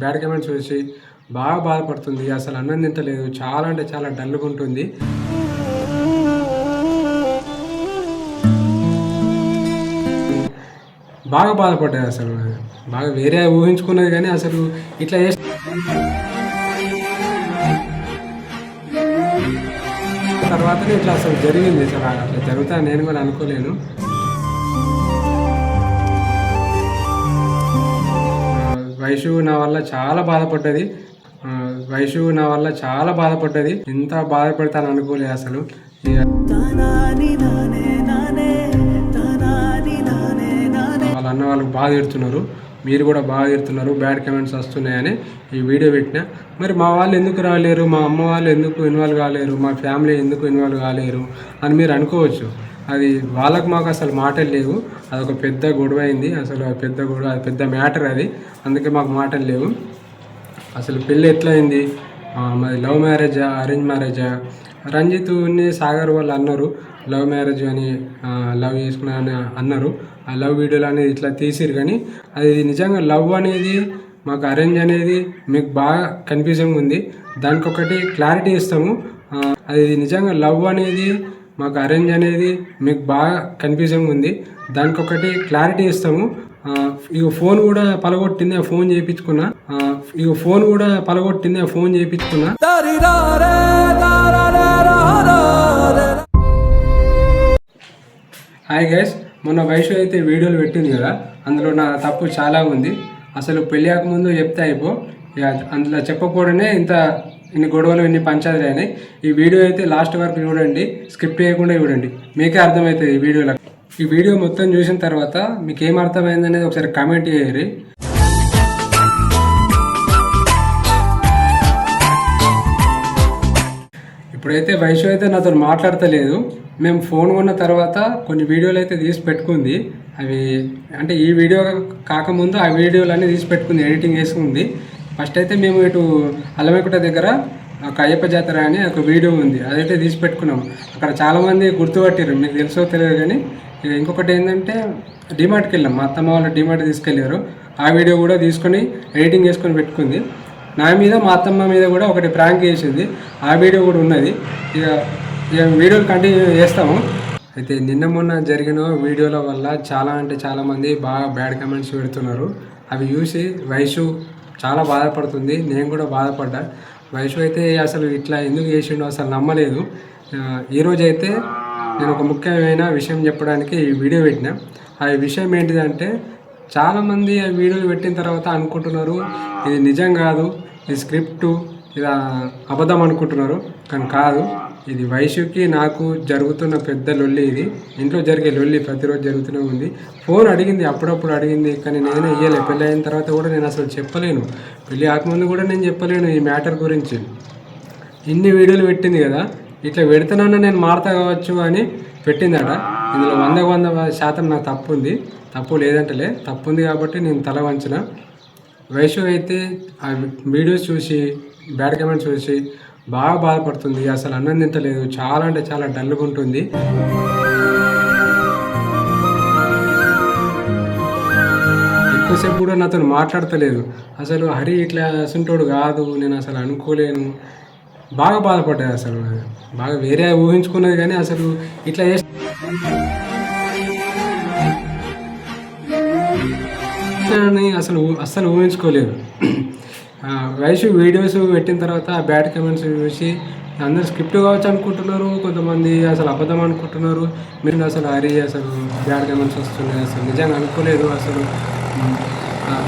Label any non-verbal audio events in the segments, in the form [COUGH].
Bad comments చూసి బాగా బాధపడుతుంది అసలు అన్నం తింటలేదు చాలా అంటే చాలా డల్గా ఉంటుంది. బాగా బాధపడ్డాయి అసలు. బాగా వేరే ఊహించుకున్నది కానీ అసలు ఇట్లా చేస్తే తర్వాతనే ఇట్లా అసలు జరిగింది అసలు అట్లా జరుగుతా నేను కూడా అనుకోలేను. వైషు నా వల్ల చాలా బాధపడ్డది. వైషు నా వల్ల చాలా బాధపడ్డది. ఇంత బాధపడతాను అనుకోలేదు అసలు. వాళ్ళ అన్న వాళ్ళకి బాగా తిడుతున్నారు మీరు కూడా బాగా తిడుతున్నారు బ్యాడ్ కమెంట్స్ వస్తున్నాయని ఈ వీడియో పెట్టిన. మరి మా వాళ్ళు ఎందుకు రాలేరు? మా అమ్మ వాళ్ళు ఎందుకు ఇన్వాల్వ్ కాలేరు? మా ఫ్యామిలీ ఎందుకు ఇన్వాల్వ్ కాలేరు? అని మీరు అనుకోవచ్చు. అది వాళ్ళకు మాకు అసలు మాటలు లేవు. అదొక పెద్ద గొడవ అయింది. అసలు పెద్ద గొడవ అది పెద్ద మ్యాటర్ అది. అందుకే మాకు మాటలు లేవు. అసలు పెళ్ళి ఎట్లా అయింది? మరి లవ్ మ్యారేజా అరేంజ్ మ్యారేజా? రంజిత్ని సాగర్ వాళ్ళు అన్నారు. లవ్ మ్యారేజ్ అని లవ్ చేసుకున్నా అని అన్నారు. ఆ లవ్ వీడియోలు అనేది ఇట్లా తీసిరు కానీ అది నిజంగా లవ్ అనేది మాకు అరేంజ్ అనేది మీకు బాగా కన్ఫ్యూజింగ్ ఉంది. దానికి ఒకటి క్లారిటీ ఇస్తాము. అది నిజంగా లవ్ అనేది మాకు అరేంజ్ అనేది మీకు బాగా కన్ఫ్యూజింగ్ ఉంది. దానికి ఒకటి క్లారిటీ ఇస్తాము ఇక ఫోన్ కూడా పలగొట్టింది ఆ ఫోన్ చేయించుకున్నా. ఇక ఫోన్ కూడా పలగొట్టింది ఆ ఫోన్ చేయించుకున్నా. హాయ్ గైస్ మొన్న వయసు అయితే వీడియోలు పెట్టింది కదా అందులో నా తప్పు చాలా ఉంది. అసలు పెళ్ళాక ముందు చెప్తే అయిపో. ఇక అందులో చెప్పకూడనే ఇంత ఇన్ని గొడవలు ఇన్ని పంచాయతీలు అయినాయి. ఈ వీడియో అయితే లాస్ట్ వరకు చూడండి స్క్రిప్ట్ చేయకుండా చూడండి. మీకే అర్థమవుతుంది ఈ వీడియోలో. ఈ వీడియో మొత్తం చూసిన తర్వాత మీకు ఏం అర్థమైంది అనేది ఒకసారి కామెంట్ చేయరు ఇప్పుడైతే వైషు అయితే నాతో మాట్లాడతలేదు. మేము ఫోన్ కొన్న తర్వాత కొన్ని వీడియోలు అయితే తీసి పెట్టుకుంది. అవి అంటే ఈ వీడియో కాకముందు ఆ వీడియోలు అన్నీ తీసి పెట్టుకుంది ఎడిటింగ్ చేసుకుంది. ఫస్ట్ అయితే మేము ఇటు అల్లమేకుట దగ్గర ఒక అయ్యప్ప జాతర అని ఒక వీడియో ఉంది. అదైతే తీసి పెట్టుకున్నాం అక్కడ చాలామంది గుర్తుపట్టారు మీకు తెలుసో తెలియదు కానీ ఇక ఇంకొకటి ఏంటంటే డిమార్ట్కి వెళ్ళాం. మా అత్తమ్మ వాళ్ళు డిమార్ట్ తీసుకెళ్ళారు. ఆ వీడియో కూడా తీసుకొని ఎడిటింగ్ చేసుకొని పెట్టుకుంది. నా మీద మా అత్తమ్మ మీద కూడా ఒకటి ప్రాంక్ చేసింది. ఆ వీడియో కూడా ఉన్నది. ఇక ఇక వీడియోలు కంటిన్యూ చేస్తాము. అయితే నిన్న మొన్న జరిగిన వీడియోల వల్ల చాలా అంటే చాలామంది బాగా బ్యాడ్ కమెంట్స్ పెడుతున్నారు. అవి చూసి వయసు చాలా బాధపడుతుంది. నేను కూడా బాధపడ్డా. వైషు అయితే అసలు ఇట్లా ఎందుకు చేసిండో అసలు నమ్మలేదు. ఆ, ఈరోజు అయితే నేను ఒక ముఖ్యమైన విషయం చెప్పడానికి ఈ వీడియో పెట్టిన. ఆ విషయం ఏంటిదంటే చాలామంది ఆ వీడియోలు పెట్టిన తర్వాత అనుకుంటున్నారు ఇది నిజం కాదు ఇది స్క్రిప్టు ఇలా అబద్ధం అనుకుంటున్నారు. కానీ కాదు ఇది వయసుకి నాకు జరుగుతున్న పెద్ద లొల్లి ఇది. ఇంట్లో జరిగే లొల్లి ప్రతిరోజు జరుగుతూనే ఉంది. ఫోన్ అడిగింది అప్పుడప్పుడు అడిగింది కానీ నేనే ఇయ్యలే. పెళ్ళి అయిన తర్వాత కూడా నేను అసలు చెప్పలేను. పెళ్ళి కాకముందు కూడా నేను చెప్పలేను ఈ మ్యాటర్ గురించి. ఇన్ని వీడియోలు పెట్టింది కదా ఇట్లా పెడుతున్నాను నేను మారుతా కావచ్చు అని పెట్టిందట. ఇందులో వంద వంద శాతం నాకు తప్పు ఉంది తప్పు లేదంటలే తప్పు ఉంది కాబట్టి నేను తల వంచిన. వైషు అయితే ఆ వీడియోస్ చూసి బ్యాడ్ కమెంట్స్ చూసి బాగా బాధపడుతుంది అసలు అన్నం తింటలేదు చాలా అంటే చాలా డల్గా ఉంటుంది. ఎక్కువసేపు కూడా నాతో మాట్లాడతలేదు. అసలు హరి ఇట్లా అసంటోడు కాదు నేను అసలు అనుకోలేను. బాగా బాధపడ్డాను అసలు. బాగా వేరే ఊహించుకున్నది కానీ అసలు ఇట్లా చేసి అని అసలు అస్సలు ఊహించుకోలేదు. ఆ, వయసు వీడియోస్ పెట్టిన తర్వాత ఆ బ్యాడ్ కమెంట్స్ చూసి అందరు స్క్రిప్ట్ కావచ్చు అనుకుంటున్నారు కొంతమంది అసలు అబద్ధం అనుకుంటున్నారు. మీరు అసలు హరి అసలు బ్యాడ్ కమెంట్స్ వస్తున్నాయి అసలు నిజంగా అనుకోలేదు అసలు.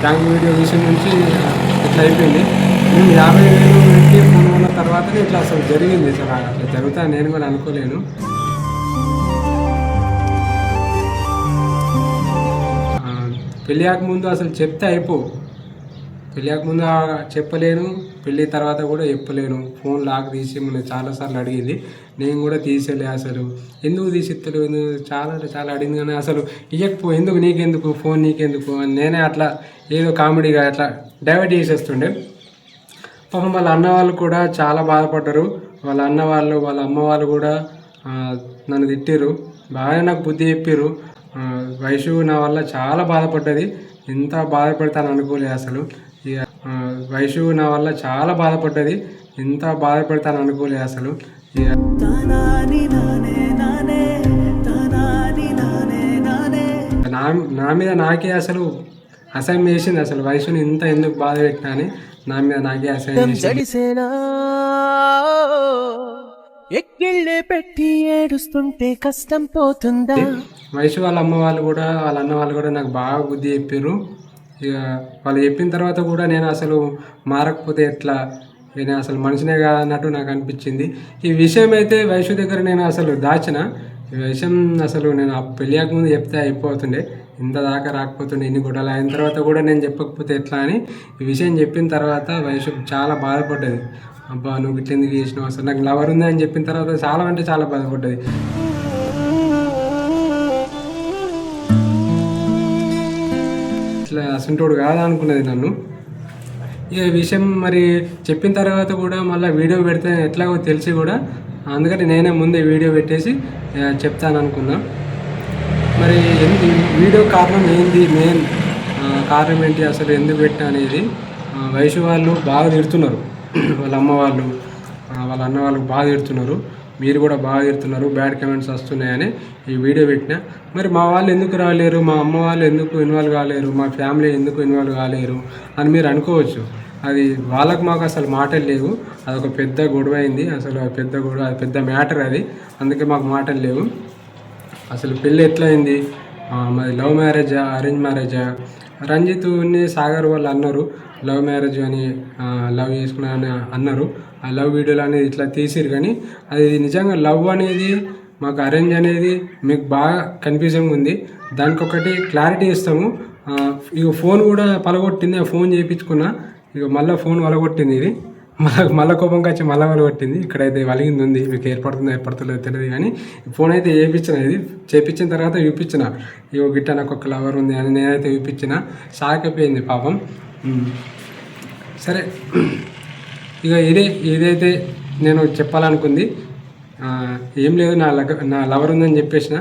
బ్యాంక్ వీడియో విషయం నుంచి ఇట్లా అయిపోయింది. మేము యాభై వేలు పెట్టి ఫోన్ కొన్న తర్వాతనే ఇట్లా అసలు జరిగింది అసలు. అట్లా జరుగుతా నేను కూడా అనుకోలేను. పెళ్ళి ముందు అసలు చెప్తే అయిపో పెళ్ళాక ముందు చెప్పలేను పెళ్ళి తర్వాత కూడా చెప్పలేను. ఫోన్ లాక్ తీసి మనం చాలాసార్లు అడిగింది. నేను కూడా తీసేలే అసలు. ఎందుకు తీసిత్తలేవు ఎందుకు? చాలా అంటే చాలా అడిగింది కానీ అసలు ఇయ్యకపో ఎందుకు నీకెందుకు? ఫోన్ నీకెందుకు? అని నేనే అట్లా ఏదో కామెడీగా అట్లా డైవర్ట్ చేసేస్తుండే. పాపం వాళ్ళ అన్న వాళ్ళు కూడా చాలా బాధపడ్డారు. వాళ్ళ అన్న వాళ్ళు వాళ్ళ అమ్మ వాళ్ళు కూడా నన్ను తిట్టిర్రు. బాగానే నాకు బుద్ధి చెప్పారు వయసు నా వల్ల చాలా బాధపడ్డది. ఎంత బాధపడతాను అనుకోలేదు అసలు. ఇక వైషు నా వల్ల చాలా బాధపడ్డది. ఇంత బాధపడతాను అనుకోలేదు అసలు. ఇక నా నా మీద నాకే అసలు అసహ్యం వేసింది అసలు వయసుని ఇంత ఎందుకు బాధ పెట్టినా అని నా మీద నాకే అసహ్యం ఎక్కిళ్ళే పెట్టి ఏడుస్తుంటే కష్టం పోతుందా? వయసు వాళ్ళ అమ్మ వాళ్ళు కూడా వాళ్ళ అన్న వాళ్ళు కూడా నాకు బాగా బుద్ధి చెప్పారు ఇక వాళ్ళు చెప్పిన తర్వాత కూడా నేను అసలు మారకపోతే ఎట్లా? నేను అసలు మనిషినే కాదన్నట్టు నాకు అనిపించింది. ఈ విషయం అయితే వైషు దగ్గర నేను అసలు దాచిన. ఈ విషయం అసలు నేను ఆ పెళ్ళియాక ముందు చెప్తే అయిపోతుండే. ఇంత దాకా రాకపోతుండే ఇన్ని గొడవలు అయిన తర్వాత కూడా నేను చెప్పకపోతే ఎట్లా అని. ఈ విషయం చెప్పిన తర్వాత వైషు చాలా బాధపడ్డది. అబ్బా నువ్వు ఇట్లా ఎందుకు చేసినావు? అసలు నాకు లవర్ ఉంది అని చెప్పిన తర్వాత చాలా అంటే చాలా బాధపడ్డది. ఇట్లా అసంటోడు కాదా అనుకున్నది నన్ను. ఇక ఈ విషయం మరి చెప్పిన తర్వాత కూడా మళ్ళీ వీడియో పెడితే ఎట్లాగో తెలిసి కూడా అందుకని నేనే ముందే వీడియో పెట్టేసి చెప్తాను అనుకున్నా మరి ఎందు వీడియో కారణం ఏంది? మెయిన్ కారణం ఏంటి? అసలు ఎందుకు పెట్టా అనేది వయసు వాళ్ళు బాగా తిడుతున్నారు. [CLEARS THROAT] వాళ్ళ అమ్మ వాళ్ళు వాళ్ళ అన్న వాళ్ళు బాగా తిడుతున్నారు. మీరు కూడా బాగా తిడుతున్నారు బ్యాడ్ కమెంట్స్ వస్తున్నాయని ఈ వీడియో పెట్టిన. మరి మా వాళ్ళు ఎందుకు రాలేరు? మా అమ్మ వాళ్ళు ఎందుకు ఇన్వాల్వ్ కాలేరు? మా ఫ్యామిలీ ఎందుకు ఇన్వాల్వ్ కాలేరు? అని మీరు అనుకోవచ్చు. అది వాళ్ళకు మాకు అసలు మాటలు లేవు. అదొక పెద్ద గొడవ అయింది. అసలు ఆ పెద్ద గొడవ అది పెద్ద మ్యాటర్ అది. అందుకే మాకు మాటలు లేవు. అసలు పెళ్ళి ఎట్లా అయింది మరి లవ్ మ్యారేజా అరేంజ్ మ్యారేజా? రంజిత్ని సాగర్ వాళ్ళు అన్నారు. లవ్ మ్యారేజ్ అని లవ్ చేసుకున్నా అని అన్నారు. ఆ లవ్ వీడియోలు అనేది ఇట్లా తీసిరు కానీ అది నిజంగా లవ్ అనేది మాకు అరేంజ్ అనేది మీకు బాగా కన్ఫ్యూజింగ్ ఉంది. దానికి ఒకటి క్లారిటీ ఇస్తాము ఇక ఫోన్ కూడా పలగొట్టింది ఆ ఫోన్ చేయించుకున్నా. ఇక మళ్ళీ ఫోన్ వలగొట్టింది ఇది. మళ్ళీ మళ్ళీ కోపంకి వచ్చి మళ్ళీ వలగొట్టింది. ఇక్కడైతే వలిగింది ఉంది. మీకు ఏర్పడుతుందో ఏర్పడుతుందో తెలియదు కానీ ఫోన్ అయితే చేయించిన ఇది. చేయించిన తర్వాత చూపించిన. ఇగో గిట్ట నాకు ఒక లవర్ ఉంది అని నేనైతే చూపించిన. షాక్ అయిపోయింది పాపం సరే. ఇక ఇదే ఏదైతే నేను చెప్పాలనుకుంది ఏం లేదు నా లగ నా లవర్ ఉందని చెప్పేసిన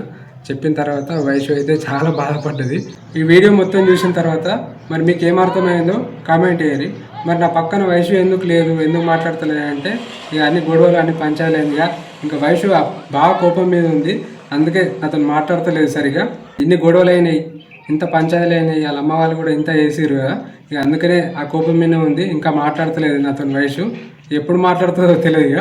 చెప్పిన తర్వాత వయసు అయితే చాలా బాధపడ్డది. ఈ వీడియో మొత్తం చూసిన తర్వాత మరి మీకు ఏం అర్థమైందో కామెంట్ చేయరి మరి నా పక్కన వయసు ఎందుకు లేదు ఎందుకు మాట్లాడతలేదు అంటే ఇక అన్ని గొడవలు అన్ని పంచాలేదుగా ఇంకా. వయసు బాగా కోపం మీద ఉంది అందుకే అతను మాట్లాడతలేదు సరిగా. ఇన్ని గొడవలు అయినాయి ఇంత పంచాయతీలు అయినాయి వాళ్ళ అమ్మ వాళ్ళు కూడా ఇంత చేసిరు కదా. ఇక అందుకనే ఆ కోపం మీద ఉంది. ఇంకా మాట్లాడతలేదు నాతో వయసు ఎప్పుడు మాట్లాడుతుందో తెలియదు ఇక.